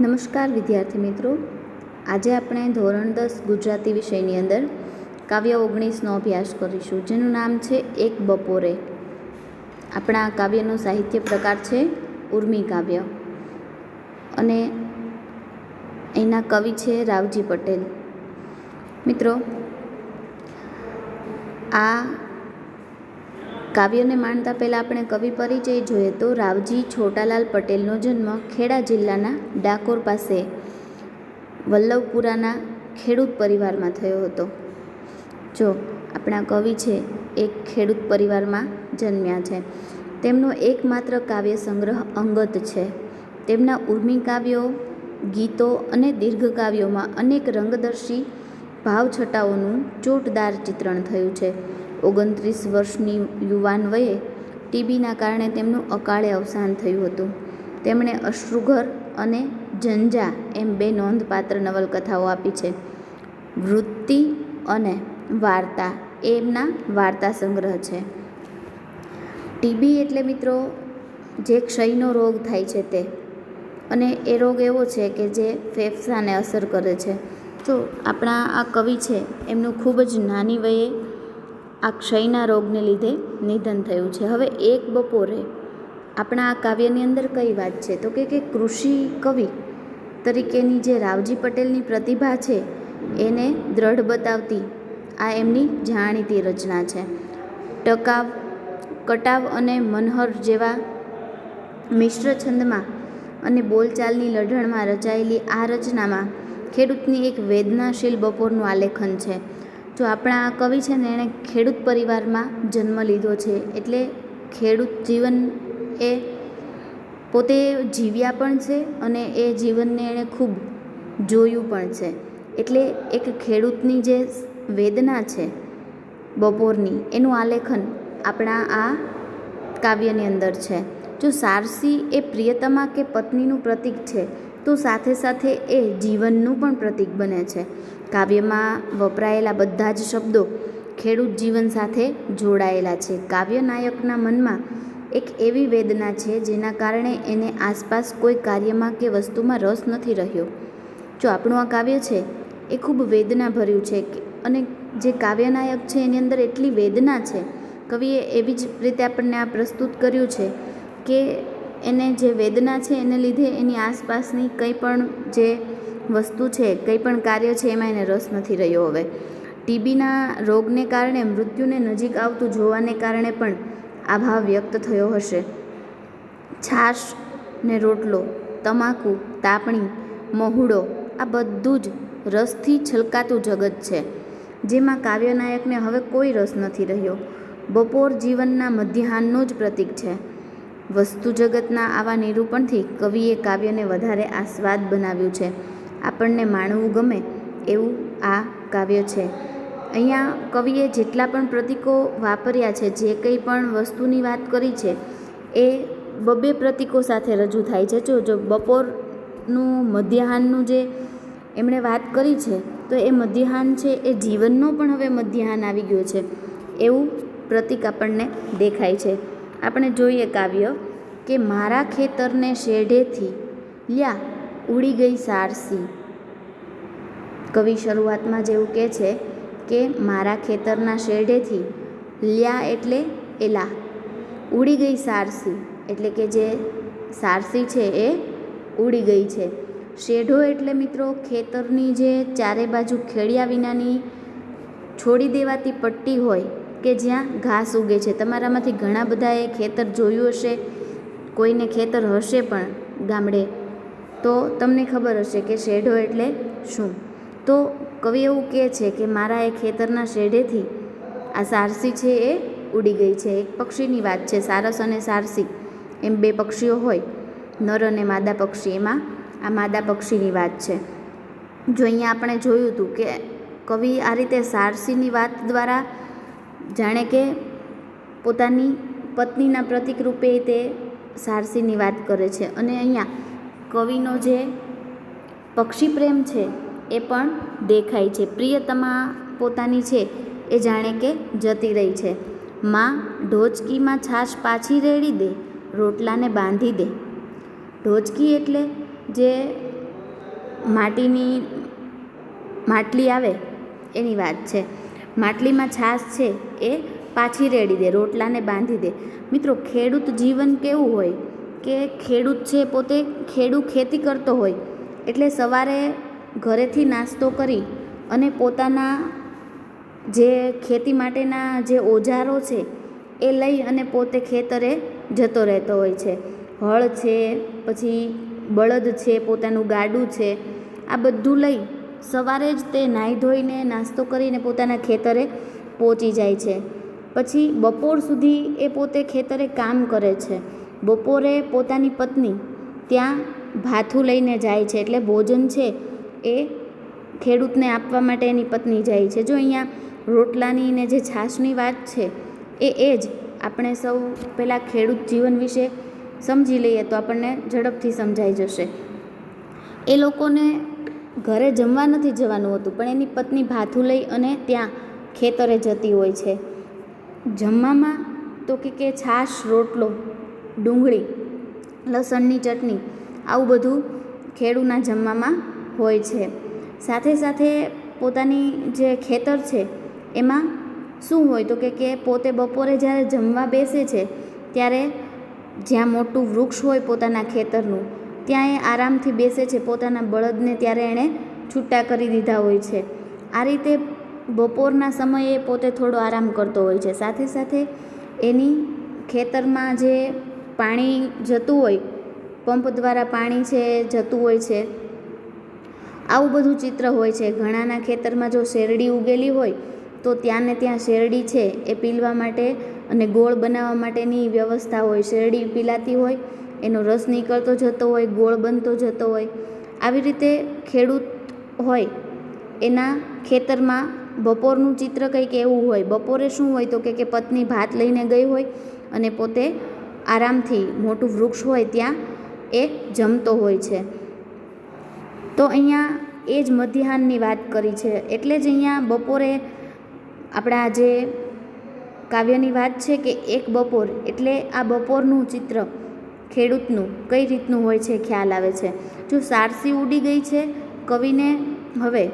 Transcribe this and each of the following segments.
નમસ્કાર વિદ્યાર્થી મિત્રો. આજે આપણે ધોરણ દસ ગુજરાતી વિષયની અંદર કાવ્ય ઓગણીસનો અભ્યાસ કરીશું, જેનું નામ છે એક બપોરે. આપણા કાવ્યનો સાહિત્ય પ્રકાર છે ઉર્મી કાવ્ય. અને એના કવિ છે રાવજી પટેલ. મિત્રો, આ કાવ્યને માણતા પહેલાં આપણે કવિ પરિચય જોઈએ તો રાવજી છોટાલાલ પટેલનો જન્મ ખેડા જિલ્લાના ડાકોર પાસે વલ્લભપુરાના ખેડૂત પરિવારમાં થયો હતો. જો, આપણા કવિ છે એ ખેડૂત પરિવારમાં જન્મ્યા છે. તેમનો એકમાત્ર કાવ્ય સંગ્રહ અંગત છે. તેમના ઉર્મી કાવ્યો, ગીતો અને દીર્ઘ કાવ્યોમાં અનેક રંગદર્શી ભાવછટાઓનું ચોટદાર ચિત્રણ થયું છે. ઓગણત્રીસ વર્ષની યુવાન વયે ટીબીના કારણે તેમનું અકાળે અવસાન થયું હતું. તેમણે અશ્રુઘર અને ઝંઝા એમ બે નોંધપાત્ર નવલકથાઓ આપી છે. વૃત્તિ અને વાર્તા એમના વાર્તા સંગ્રહ છે. ટીબી એટલે મિત્રો જે ક્ષયનો રોગ થાય છે તે. અને એ રોગ એવો છે કે જે ફેફસાને અસર કરે છે. તો આપણા આ કવિ છે, એમનું ખૂબ જ નાની વયે આ ક્ષયના રોગને લીધે નિધન થયું છે. હવે એક બપોરે આપણા આ કાવ્યની અંદર કઈ વાત છે? તો કે કે કૃષિ કવિ તરીકેની જે રાવજી પટેલની પ્રતિભા છે, એને દ્રઢ બતાવતી આ એમની જાણીતી રચના છે. ટકાવ, કટાવ અને મનહર જેવા મિશ્ર છંદમાં અને બોલચાલની લઢણમાં રચાયેલી આ રચનામાં ખેડૂતની એક વેદનાશીલ બપોરનું આલેખન છે. જો આપણા કવિ છે ને, એણે ખેડૂત પરિવારમાં જન્મ લીધો છે. એટલે ખેડૂત જીવન એ પોતે જીવ્યા પણ છે અને એ જીવનને એણે ખૂબ જોયું પણ છે. એટલે એક ખેડૂતની જે વેદના છે બપોરની, એનું આલેખન આપણા આ કાવ્યની અંદર છે. જો સારસી એ પ્રિયતમા કે પત્નીનું પ્રતીક છે, તો સાથે સાથે એ જીવનનું પણ પ્રતીક બને છે. કાવ્યમાં વપરાયેલા બધા જ શબ્દો ખેડૂત જીવન સાથે જોડાયેલા છે. કાવ્ય નાયકના મનમાં એક એવી વેદના છે જેના કારણે એને આસપાસ કોઈ કાર્યમાં કે વસ્તુમાં રસ નથી રહ્યો. જો આપણું આ કાવ્ય છે, એ ખૂબ વેદના ભર્યું છે અને જે કાવ્યનાયક છે એની અંદર એટલી વેદના છે, કવિએ એવી જ રીતે આપણને આ પ્રસ્તુત કર્યું છે કે એને જે વેદના છે એને લીધે એની આસપાસની કંઈ પણ જે વસ્તુ છે, કંઈ પણ કાર્ય છે, એમાં એને રસ નથી રહ્યો હવે. ટીબીના રોગને કારણે મૃત્યુને નજીક આવતું જોવાને કારણે પણ આ ભાવ વ્યક્ત થયો હશે. છાશ ને રોટલો, તમાકુ, તાપણી, મહુડો, આ બધું જ રસથી છલકાતું જગત છે, જેમાં કાવ્યનાયકને હવે કોઈ રસ નથી રહ્યો. બપોર જીવનના મધ્યાહનનું જ પ્રતીક છે. વસ્તુ જગતના આવા નિરૂપણથી કવિએ કાવ્યને વધારે આસ્વાદ બનાવ્યું છે. આપણને માણવું ગમે એવું આ કાવ્ય છે. અહીંયા કવિએ જેટલા પણ પ્રતીકો વાપર્યા છે, જે કંઈ પણ વસ્તુની વાત કરી છે, એ બબે પ્રતીકો સાથે રજૂ થાય છે. જો જો બપોરનું, મધ્યાહનનું જે એમણે વાત કરી છે, તો એ મધ્યાહન છે, એ જીવનનો પણ હવે મધ્યાહન આવી ગયો છે. એવું પ્રતીક આપણને દેખાય છે. આપણે જોઈએ કાવ્ય કે, મારા ખેતરને શેઢેથી લ્યા ઉડી ગઈ સારસી. કવિ શરૂઆતમાં જેવું કહે છે કે, મારા ખેતરના શેરડેથી લ્યા એટલે એલા. ઉડી ગઈ સારસી, એટલે કે જે સારસી છે એ ઉડી ગઈ છે. શેઢો એટલે મિત્રો ખેતરની જે ચારે બાજુ ખેડિયા વિનાની છોડી દેવાતી પટ્ટી હોય કે જ્યાં ઘાસ ઉગે છે. તમારામાંથી ઘણા બધાએ ખેતર જોયું હશે, કોઈને ખેતર હશે પણ ગામડે. તો તમને ખબર હશે કે શેઢો એટલે શું? તો કવિ એવું કહે છે કે મારા એ ખેતરના શેઢેથી આ સારસી છે એ ઉડી ગઈ છે. એક પક્ષીની વાત છે, સારસ અને સારસી. એમ બે પક્ષીઓ હોય, નર અને માદા પક્ષી. એમાં આ માદા પક્ષીની વાત છે. જો અહીંયા આપણે જોયું હતું કે કવિ આ રીતે સારસીની વાત દ્વારા જાણે કે પોતાની પત્નીના પ્રતિક રૂપે તે સારસીની વાત કરે છે. અને અહીંયા કવિનો જે પક્ષી પ્રેમ છે એ પણ દેખાય છે. પ્રિયતમા પોતાની છે એ જાણે કે જતી રહી છે. માં ઢોચકીમાં છાશ પાછી રેડી દે, રોટલાને બાંધી દે. ઢોચકી એટલે જે માટીની માટલી આવે એની વાત છે. માટલીમાં છાશ છે એ પાછી રેડી દે, રોટલાને બાંધી દે. મિત્રો ખેડૂત જીવન કેવું હોય? કે ખેડૂત છે પોતે ખેડૂત ખેતી કરતો હોય, એટલે સવારે ઘરેથી નાસ્તો કરી અને પોતાના જે ખેતી માટેના જે ઓજારો છે એ લઈ અને પોતે ખેતરે જતો રહેતો હોય છે. હળ છે, પછી બળદ છે, પોતાનું ગાડું છે, આ બધું લઈ સવારે જ તે નાહી ધોઈને નાસ્તો કરીને પોતાના ખેતરે પહોંચી જાય છે. પછી બપોર સુધી એ પોતે ખેતરે કામ કરે છે. બપોરે પોતાની પત્ની ત્યાં ભાથું લઈને જાય છે એટલે ભોજન છે એ ખેડૂતને આપવા માટે એની પત્ની જાય છે. જો અહીંયા રોટલાની ને જે છાશની વાત છે, એ એ જ આપણે સૌ પહેલાં ખેડૂત જીવન વિશે સમજી લઈએ તો આપણને ઝડપથી સમજાઈ જશે. એ લોકોને ઘરે જમવા નથી જવાનું હતું, પણ એની પત્ની ભાથું લઈ અને ત્યાં ખેતરે જતી હોય છે. જમવામાં તો કે કે છાશ, રોટલો ડુંગળી, લસણની ચટણી આવું બધું ખેડૂના જમવામાં હોય છે. સાથે સાથે પોતાની જે ખેતર છે એમાં શું હોય તો કે કે પોતે બપોરે જ્યારે જમવા બેસે છે ત્યારે જ્યાં મોટું વૃક્ષ હોય પોતાના ખેતરનું, ત્યાં એ આરામથી બેસે છે. પોતાના બળદને ત્યારે એણે છૂટા કરી દીધા હોય છે. આ રીતે બપોરના સમયે પોતે થોડો આરામ કરતો હોય છે. સાથે સાથે એની ખેતરમાં જે પાણી જતું હોય, પંપ દ્વારા પાણી છે, જતું હોય છે, આવું બધું ચિત્ર હોય છે. ઘણાના ખેતરમાં જો શેરડી ઉગેલી હોય, તો ત્યાં ને ત્યાં શેરડી છે, એ પીલવા માટે અને ગોળ બનાવવા માટેની વ્યવસ્થા હોય. શેરડી પીલાતી હોય, એનો રસ નીકળતો જતો હોય, ગોળ બનતો જતો હોય. આવી રીતે ખેડૂત હોય, એના ખેતરમાં બપોરનું ચિત્ર કંઈક એવું હોય. બપોરે શું હોય તો કે પત્ની ભાત લઈને ગઈ હોય અને પોતે આરામથી મોટું વૃક્ષ હોય ત્યાં એ જમતો હોય છે. તો અહીંયા એ જ મધ્યાહનની વાત કરી છે. એટલે જ અહીંયા બપોરે આપણા જે કાવ્યની વાત છે કે એક બપોર, એટલે આ બપોરનું ચિત્ર ખેડૂતનું કઈ રીતનું હોય છે ખ્યાલ આવે છે. જો સારસી ઉડી ગઈ છે, કવિને હવે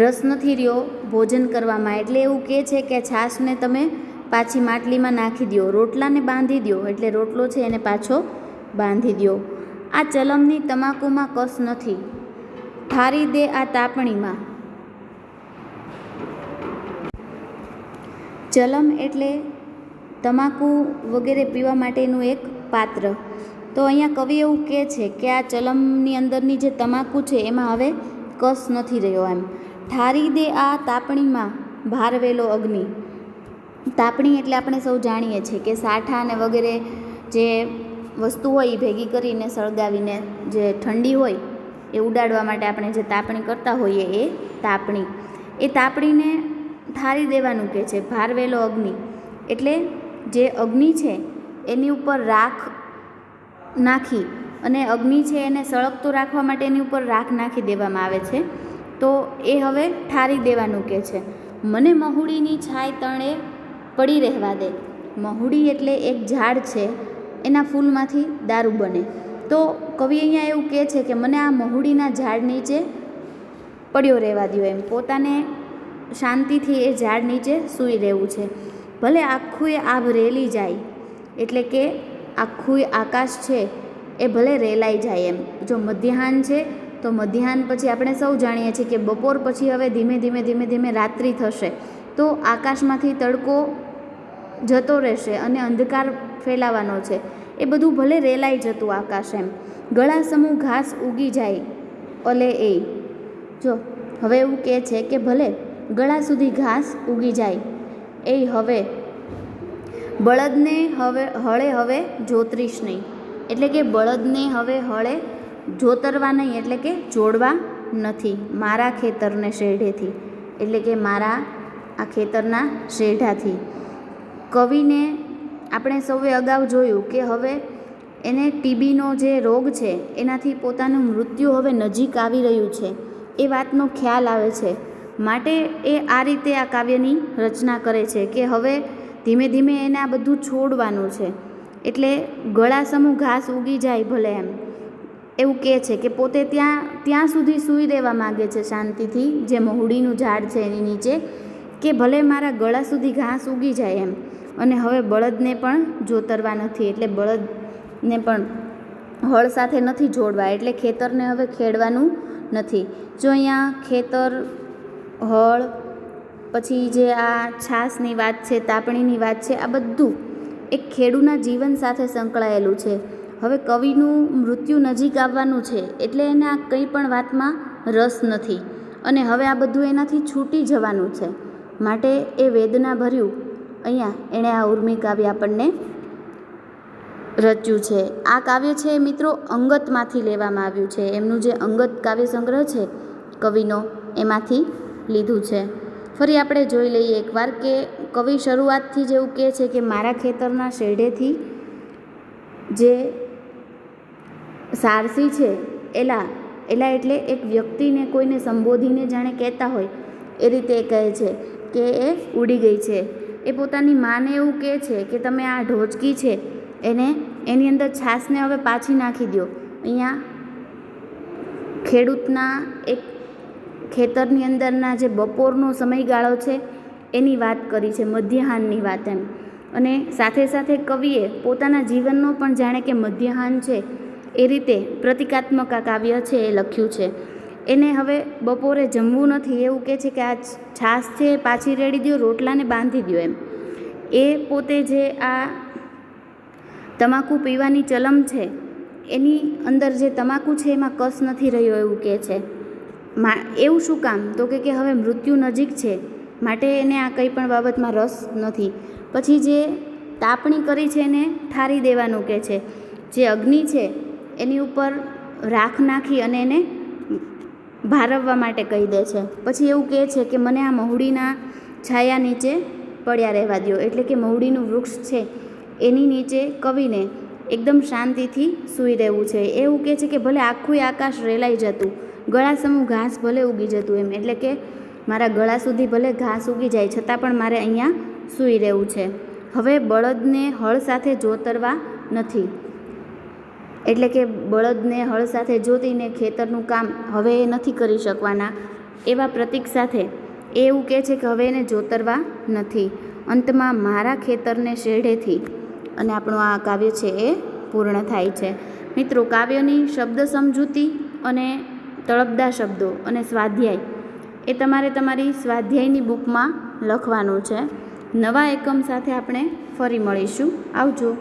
રસ નથી રહ્યો ભોજન કરવામાં. એટલે એવું કહે છે કે છાશને તમે પાછી માટલીમાં નાખી દો રોટલાને બાંધી દો એટલે રોટલો છે એને પાછો બાંધી દો આ ચલમની તમાકુમાં કસ નથી. ઠારી દે આ તાપણીમાં. ચલમ એટલે તમાકુ વગેરે પીવા માટેનું એક પાત્ર. તો અહીંયા કવિ એવું કહે છે કે આ ચલમની અંદરની જે તમાકુ છે એમાં હવે કસ નથી રહ્યો એમ. ઠારી દે આ તાપણીમાં ભારવેલો અગ્નિ. તાપણી એટલે આપણે સૌ જાણીએ છીએ કે સાઠા અને વગેરે જે વસ્તુ હોય એ ભેગી કરીને સળગાવીને જે ઠંડી હોય એ ઉડાડવા માટે આપણે જે તાપણી કરતા હોઈએ એ તાપણી. એ તાપણીને ઠારી દેવાનું કહે છે ભારવેલો અગ્નિ. એટલે જે અગ્નિ છે એની ઉપર રાખ નાખી અને અગ્નિ છે એને સળગતો રાખવા માટે એની ઉપર રાખ નાખી દેવામાં આવે છે. તો એ હવે ઠારી દેવાનું કહે છે. મને મહુડીની છાય તણે પડી રહેવા દે. મહુડી એટલે એક ઝાડ છે, એના ફૂલમાંથી દારૂ બને. તો કવિ અહીંયા એવું કહે છે કે મને આ મહુડીના ઝાડ નીચે પડ્યો રહેવા દો એમ. પોતાને શાંતિથી એ ઝાડ નીચે સૂઈ રહેવું છે. ભલે આખું એ આભ રેલી જાય, એટલે કે આખું આકાશ છે, એ ભલે રેલાઈ જાય એમ. જો મધ્યાહન છે, તો મધ્યાહન પછી આપણે સૌ જાણીએ છીએ કે બપોર પછી હવે ધીમે ધીમે ધીમે ધીમે રાત્રિ થશે. તો આકાશમાંથી તડકો જતો રહેશે અને અંધકાર ફેલાવાનો છે. એ બધું ભલે રેલાઈ જતું આકાશ એમ. ગળા સમૂહ ઘાસ ઉગી જાય અલે એ. જો, હવે એવું કહે છે કે ભલે ગળા સુધી ઘાસ ઉગી જાય, એ હવે બળદને હવે, હળે હવે જોતરીશ નહીં. એટલે કે બળદને હવે હળે જોતરવા નહીં, એટલે કે જોડવા નથી મારા ખેતરને શેઢેથી. એટલે કે મારા આ ખેતરના શેઢાથી. કવિને આપણે સૌએ અગાઉ જોયું કે હવે એને ટીબીનો જે રોગ છે, એનાથી પોતાનું મૃત્યુ હવે નજીક આવી રહ્યું છે. એ વાતનો ખ્યાલ આવે છે. માટે એ આ રીતે આ કાવ્યની રચના કરે છે કે હવે ધીમે ધીમે એને આ બધું છોડવાનું છે. એટલે ગળા સમૂહ ઘાસ ઉગી જાય ભલે એમ. એવું કહે છે કે પોતે ત્યાં ત્યાં સુધી સૂઈ રહેવા માગે છે શાંતિથી, જે મહુડીનું ઝાડ છે એની નીચે, કે ભલે મારા ગળા સુધી ઘાસ ઉગી જાય એમ. અને હવે બળદને પણ જોતરવા નથી, એટલે બળદને પણ હળ સાથે નથી જોડવા, એટલે ખેતરને હવે ખેડવાનું નથી. જો અહીંયા ખેતર, હળ, પછી જે આ છાસની વાત છે, તાપણીની વાત છે, આ બધું એક ખેડૂના જીવન સાથે સંકળાયેલું છે. હવે કવિનું મૃત્યુ નજીક આવવાનું છે, એટલે એને આ કંઈ પણ વાતમાં રસ નથી. અને હવે આ બધું એનાથી છૂટી જવાનું છે. માટે એ વેદના ભર્યું. અહીંયા એણે આ ઉર્મી કાવ્ય આપણને રચ્યું છે. આ કાવ્ય છે મિત્રો અંગતમાંથી લેવામાં આવ્યું છે. એમનું જે અંગત કાવ્ય સંગ્રહ છે કવિનો, એમાંથી લીધું છે. ફરી આપણે જોઈ લઈએ એકવાર કે કવિ શરૂઆતથી જ એવું કહે છે કે મારા ખેતરના શેઢેથી જે સારસી છે, એલા એલા એટલે એક વ્યક્તિને કોઈને સંબોધીને જાણે કહેતા હોય, એ રીતે કહે છે કે એ ઉડી ગઈ છે. એ પોતાની માને એવું કહે છે કે તમે આ ઢોચકી છે, એને એની અંદર છાશને હવે પાછી નાખી દો અહીંયા ખેડૂતના એક ખેતરની અંદરના જે બપોરનો સમયગાળો છે, એની વાત કરી છે, મધ્યાહનની વાત એમ. અને સાથે સાથે કવિએ પોતાના જીવનનો પણ જાણે કે મધ્યાહન છે, એ રીતે પ્રતિકાત્મક આ કાવ્ય છે એ લખ્યું છે. એને હવે બપોરે જમવું નથી, એવું કહે છે કે આ છાશ છે, પાછી રેડી દો રોટલાને બાંધી દો એમ. એ પોતે જે આ તમાકુ પીવાની ચલમ છે, એની અંદર જે તમાકુ છે એમાં કસ નથી રહ્યો એવું કહે છે. મા, એવું શું કામ? તો કે હવે મૃત્યુ નજીક છે, માટે એને આ કંઈ પણ બાબતમાં રસ નથી. પછી જે તાપણી કરી છે એને ઠારી દેવાનું કહે છે. જે અગ્નિ છે, એની ઉપર રાખ નાખી અને એને ભારવવા માટે કહી દે છે. પછી એવું કહે છે કે, મને આ મહુડીના છાયા નીચે પડ્યા રહેવા દો એટલે કે મહુડીનું વૃક્ષ છે, એની નીચે કવિને એકદમ શાંતિથી સૂઈ રહેવું છે. એવું કહે છે કે, ભલે આખું આકાશ રેલાઈ જતું ગળા સમૂહ ઘાસ ભલે ઉગી જતું એમ. એટલે કે, મારા ગળા સુધી ભલે ઘાસ ઉગી જાય, છતાં પણ મારે અહીંયા સૂઈ રહેવું છે. હવે બળદને હળ સાથે જોતરવા નથી. એટલે કે બળદને હળ સાથે જોતીને ખેતરનું કામ હવે એ નથી કરી શકવાના એવા પ્રતીક સાથે એ એવું કહે છે કે હવે એને જોતરવા નથી. અંતમાં મારા ખેતરને શેઢેથી અને આપણું આ કાવ્ય છે એ પૂર્ણ થાય છે. મિત્રો, કાવ્યની શબ્દ સમજૂતી અને તળપદા શબ્દો અને સ્વાધ્યાય એ તમારે તમારી સ્વાધ્યાયની બુકમાં લખવાનું છે. નવા એકમ સાથે આપણે ફરી મળીશું. આવજો.